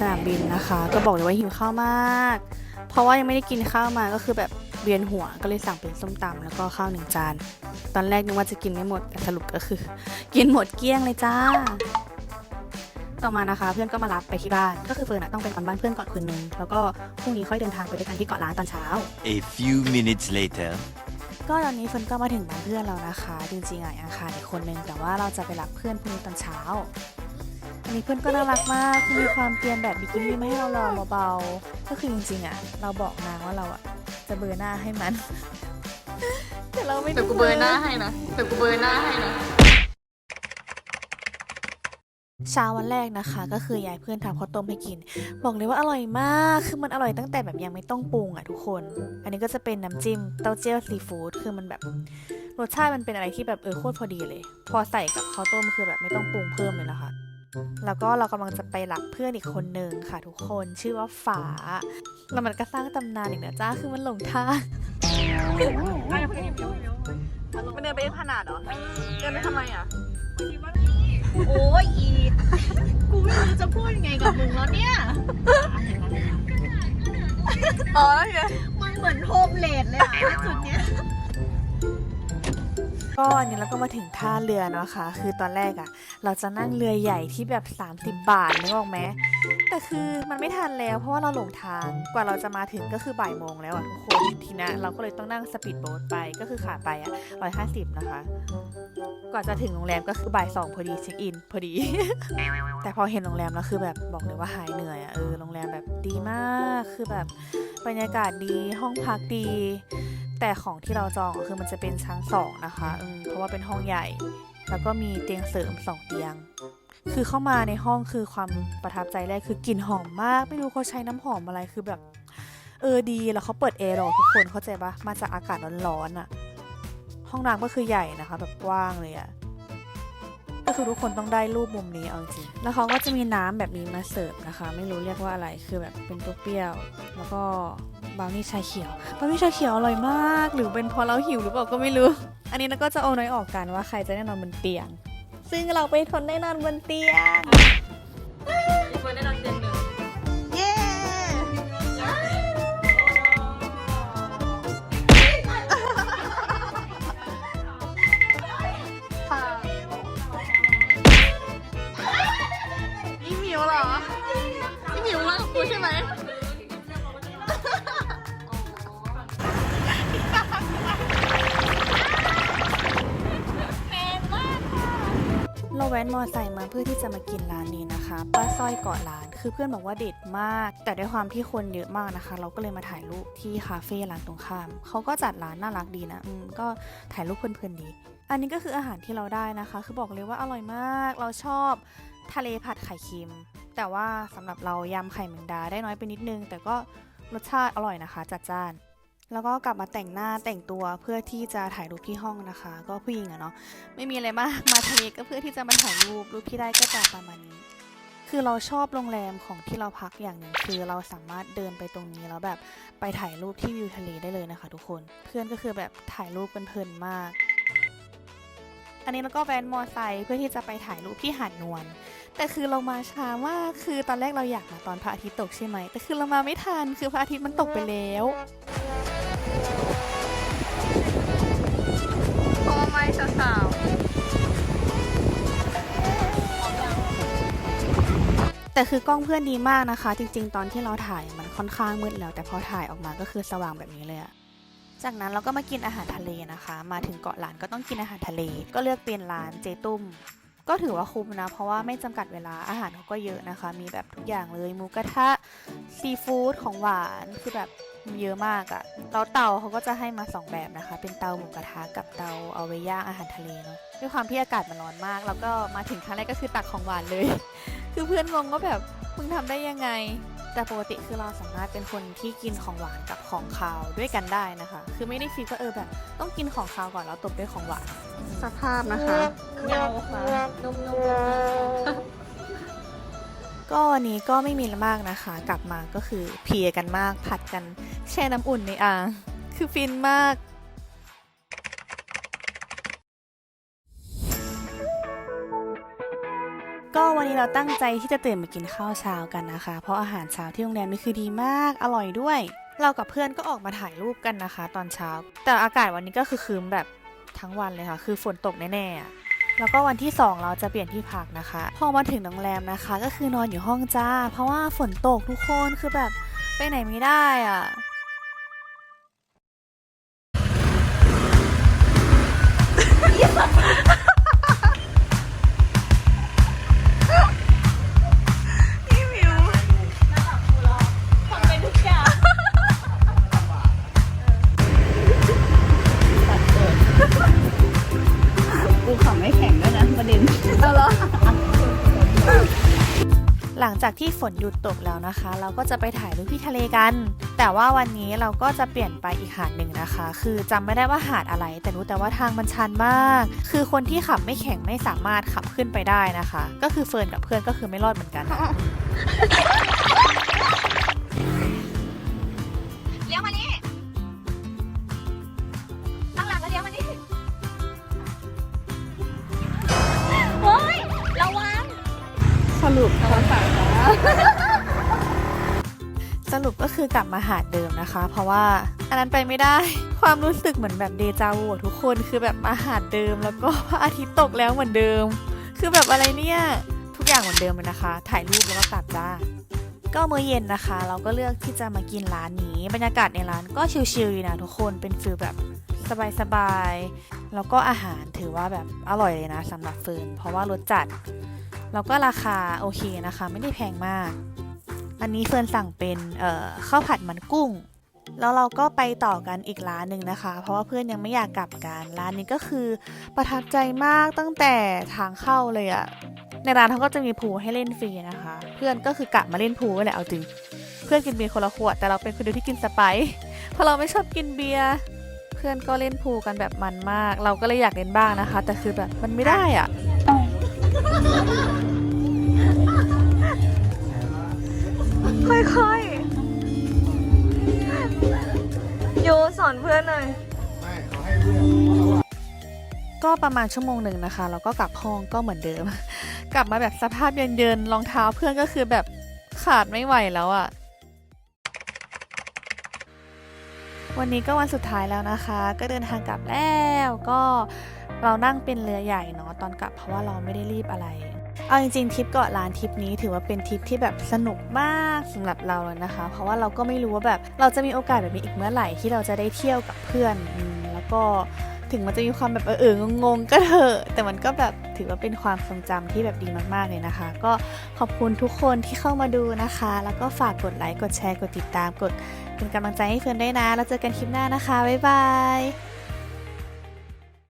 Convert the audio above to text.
สนามบินนะคะ ก็บอกเลยว่าหิวข้าวมาก เพราะว่ายังไม่ได้กินข้าวมาก็คือแบบเวียนหัวก็เลยสั่งเป็นส้มตำแล้วก็ข้าวหนึ่งจาน ตอนแรกนึกว่าจะกินไม่หมดแต่สรุปก็คือ กินหมดเกลี้ยงเลยจ้า ต่อมานะคะ เพื่อนก็มารับไปที่บ้าน ก็คือเฟิร์นอะต้องไปนอนบ้านเพื่อนก่อนคืนนึงแล้วก็พรุ่งนี้ค่อยเดินทางไปด้วยกันที่เกาะล้านตอนเช้า A few minutes later. ก็ตอนนี้เฟิร์นก็มาถึงบ้านเพื่อนแล้วนะคะ จริงๆอะยังขาดอีกคนนึงแต่ว่าเราจะไปรับเพื่อนพรุ่งนี้ตอนเช้า อันนี้เพื่อนก็น่ารักมากคือมีความเตรียมแบบบิกินี่มาให้เราลองเบาๆ ก็คือจริงๆอะ เราบอกนางว่าเราอะ จะเบลอร์หน้าให้มัน แต่เราไม่แต่กูเบอร์หน้าให้นะแต่กูเบอร์หน้าให้นะ เช้าวันแรกนะคะ ก็คือยายเพื่อนทำข้าวต้มให้กิน บอกเลยว่าอร่อยมากคือมันอร่อยตั้งแต่แบบยังไม่ต้องปรุงอะทุกคน อันนี้ก็จะเป็นน้ำจิ้มเต้าเจี้ยวซีฟู้ดคือมันแบบรสชาติมันเป็นอะไรที่แบบเออโคตรพอดีเลย พอใส่กับข้าวต้มคือแบบไม่ต้องปรุงเพิ่มเลยนะคะ แล้วก็เรากำลังจะไปรับเพื่อนอีกคนหนึ่งค่ะทุกคนชื่อว่าฝา แล้วมันก็สร้างตำนานอีกนะจ้าคือมันหลงทางมันเดินไปขนาดเหรอเดินไปทำไมอะโอ้ยอีดกูไม่รู้จะพูดยังไงกับมึงแล้วเนี่ยอ๋อแล้วไงมึงเหมือนโฮมเลดเลยอะจุดเนี้ย ก็อันนี้เราก็มาถึงท่าเรือเนาะค่ะคือตอนแรกอะ่ะ เราจะนั่งเรือใหญ่ที่แบบ 30 บาทนึกออกไหมแต่คือมันไม่ทันแล้วเพราะว่าเราหลงทางกว่าเราจะมาถึงก็คือบ่ายโมงแล้วอะทุกคนทีนะเราก็เลยต้องนั่งสปีดโบ๊ทไปก็คือขาไปอะ150นะคะกว่าจะถึงโรงแรมก็คือบ่ายสองพอดีเช็คอินพอดี แต่พอเห็นโรงแรมแล้วคือแบบบอกเลยว่าหายเหนื่อยอะเออโรงแรมแบบดีมากคือแบบบรรยากาศดีห้องพักดี แต่ของที่เราจองคือมันจะเป็นชั้นสองนะคะเพราะว่าเป็นห้องใหญ่ แล้วก็มีเตียงเสริมสองเตียง คือเข้ามาในห้องคือความประทับใจแรกคือกลิ่นหอมมาก ไม่รู้เขาใช้น้ำหอมอะไรคือแบบเออดีแล้วเขาเปิดแอร์หรอทุกคนเข้าใจปะมาจากอากาศร้อนๆอะห้องน้ำก็คือใหญ่นะคะ แบบกว้างเลยอะ่ะ คือทุกคนต้องได้รูปมุมนี้เอาจริงแล้วเขาก็จะมีน้ำแบบนี้มาเสิร์ฟนะคะ ไม่รู้เรียกว่าอะไรคือแบบเป็นตัวเปรี้ยวๆแล้วก็บราวนี่ชาเขียวบาวนี่ชาเขียวอร่อยมาก หรือเป็นเพราะเราหิวหรือเปล่าก็ไม่รู้ อันนี้เราก็จะเอาน้อยออกกันว่าใครจะได้นอนบนเตียง ซึ่งเราไปทนได้นอนบนเตียงอีกคนได้นอนเตียงหนึ่ง เราแว้นมอไซค์มาเพื่อที่จะมากินร้านนี้นะคะป้าสร้อยเกาะร้านคือเพื่อนบอกว่าเด็ดมาก แต่ด้วยความที่คนเยอะมากนะคะ เราก็เลยมาถ่ายรูปที่คาเฟ่ร้านตรงข้ามเขาก็จัดร้านน่ารักดีนะอืมก็ถ่ายรูปเพลินๆดีอันนี้ก็คืออาหารที่เราได้นะคะ คือบอกเลยว่าอร่อยมาก เราชอบทะเลผัดไข่เค็ม แต่ว่าสำหรับเรายำไข่แมงดาได้น้อยไปนิดนึง แต่ก็รสชาติอร่อยนะคะ จัดจ้าน แล้วก็กลับมาแต่งหน้าแต่งตัวเพื่อที่จะถ่ายรูปที่ห้องนะคะ ก็ผู้หญิงอะเนาะไม่มีอะไรมากมาทะเลก็เพื่อที่จะมาถ่ายรูปรูปที่ได้ก็จะประมาณนี้ คือเราชอบโรงแรมของที่เราพักอย่างหนึ่งคือเราสามารถเดินไปตรงนี้แล้วแบบไปถ่ายรูปที่วิวทะเลได้เลยนะคะ ทุกคนเพื่อนก็คือแบบถ่ายรูปกันเพลินมาก อันนี้เราก็แวนมอไซค์เพื่อที่จะไปถ่ายรูปที่หาดนวลแต่คือเรามาช้ามากคือตอนแรกเราอยากมาตอนพระอาทิตย์ตกใช่ไหมแต่คือเรามาไม่ทันคือพระอาทิตย์มันตกไปแล้ว แต่คือกล้องเพื่อนดีมากนะคะ จริง ๆ ตอนที่เราถ่ายมันค่อนข้างมืดแล้ว แต่พอถ่ายออกมาก็คือสว่างแบบนี้เลยอะจากนั้นเราก็มากินอาหารทะเลนะคะ มาถึงเกาะหลานก็ต้องกินอาหารทะเล ก็เลือกเป็นร้านเจตุ้ม ก็ถือว่าคุ้มนะ เพราะว่าไม่จำกัดเวลาอาหารเขาก็เยอะนะคะ มีแบบทุกอย่างเลยหมูกระทะซีฟู้ดของหวานคือแบบ เยอะมากอะแล้วเตาเขาก็จะให้มาสองแบบนะคะ เป็นเตาหมูกระทะกับเตาเอาไว้ย่างอาหารทะเลเนาะ ด้วยความที่อากาศมันร้อนมาก แล้วก็มาถึงครั้งแรกก็คือตักของหวานเลย คือเพื่อนงงว่าแบบมึงทำได้ยังไง แต่ปกติคือเราสามารถเป็นคนที่กินของหวานกับของคาวด้วยกันได้นะคะ คือไม่ได้ฟิกว่าเออแบบ ต้องกินของคาวก่อนแล้วตบด้วยของหวาน สภาพนะคะเงาค่ะนุ่ม ก็วันนี้ก็ไม่มีอะไรมากนะคะ กลับมาก็คือเพียกันมากผัดกันแช่น้ำอุ่นในอ่างคือฟินมากก็วันนี้เราตั้งใจที่จะตื่นมากินข้าวเช้ากันนะคะ เพราะอาหารเช้าที่โรงแรมนี่คือดีมาก อร่อยด้วย เรากับเพื่อนก็ออกมาถ่ายรูปกันนะคะ ตอนเช้า แต่อากาศวันนี้ก็คือคืมแบบทั้งวันเลยค่ะ คือฝนตกแน่ๆอะ แล้วก็วันที่ 2 เราจะเปลี่ยนที่พักนะคะ พอมาถึงโรงแรมนะคะ ก็คือนอนอยู่ห้องจ้า เพราะว่าฝนตกทุกคนคือแบบไปไหนไม่ได้อะ งจากที่ฝนหยุดตกแล้วนะคะ เราก็จะไปถ่ายรูปที่ทะเลกัน แต่ว่าวันนี้เราก็จะเปลี่ยนไปอีกหาดหนึ่งนะคะ คือจำไม่ได้ว่าหาดอะไร แต่รู้แต่ว่าทางมันชันมาก คือคนที่ขับไม่แข็งไม่สามารถขับขึ้นไปได้นะคะ ก็คือเฟิร์นกับเพื่อนก็คือไม่รอดเหมือนกันเลี้ยวมานี่ข้างหลังก็เลี้ยวมานี่เฮ้ยระวังสรุปภาษา สรุปก็คือกลับมาหาดเดิมนะคะ เพราะว่าอันนั้นไปไม่ได้ ความรู้สึกเหมือนแบบเดจาวูทุกคนคือแบบมาหาดเดิม แล้วก็พระอาทิตย์ตกแล้วเหมือนเดิม คือแบบอะไรเนี่ยทุกอย่างเหมือนเดิมเลยนะคะ ถ่ายรูปแล้วก็กลับจ้าก็มื้อเย็นนะคะ เราก็เลือกที่จะมากินร้านนี้บรรยากาศในร้านก็ชิลๆดีนะทุกคนเป็นฟิลแบบสบายๆแล้วก็อาหารถือว่าแบบอร่อยเลยนะสำหรับเฟิร์นเพราะว่ารสจัด แล้วก็ราคาโอเคนะคะ ไม่ได้แพงมาก อันนี้เฟิร์นสั่งเป็นข้าวผัดมันกุ้ง แล้วเราก็ไปต่อกันอีกร้านหนึ่งนะคะ เพราะว่าเพื่อนยังไม่อยากกลับกัน ร้านนี้ก็คือประทับใจมากตั้งแต่ทางเข้าเลยอะในร้านเขาก็จะมีพูให้เล่นฟรีนะคะ เพื่อนก็คือกะมาเล่นพูแหละเอาจริง เพื่อนกินเบียร์คนละขวด แต่เราเป็นคนเดียวที่กินสไปซ์เพราะเราไม่ชอบกินเบียร์เพื่อนก็เล่นพูกันแบบมันมาก เราก็เลยอยากเล่นบ้างนะคะ แต่คือแบบมันไม่ได้อะ ค่อยๆ โยสอนเพื่อนหน่อย ก็ประมาณชั่วโมงหนึ่งนะคะ แล้วก็กลับห้องก็เหมือนเดิม กลับมาแบบสภาพเยินๆรองเท้าเพื่อนก็คือแบบขาดไม่ไหวแล้วอะวันนี้ก็วันสุดท้ายแล้วนะคะ ก็เดินทางกลับแล้วก็ เรานั่งเป็นเรือใหญ่เนาะตอนกลับเพราะว่าเราไม่ได้รีบอะไร เอาจริงๆทริปเกาะล้านทริปนี้ถือว่าเป็นทริปที่แบบสนุกมากสำหรับเราเลยนะคะ เพราะว่าเราก็ไม่รู้ว่าแบบเราจะมีโอกาสแบบนี้อีกเมื่อไหร่ที่เราจะได้เที่ยวกับเพื่อนอแล้วก็ถึงมันจะมีความแบบเออเอองงๆก็เถอะ แต่มันก็แบบถือว่าเป็นความทรงจำที่แบบดีมากๆเลยนะคะ ก็ขอบคุณทุกคนที่เข้ามาดูนะคะ แล้วก็ฝากกดไลค์กดแชร์กดติดตามกดเป็นกำลังใจให้เฟิร์นได้นะ แล้วเจอกันคลิปหน้านะคะบ๊ายบาย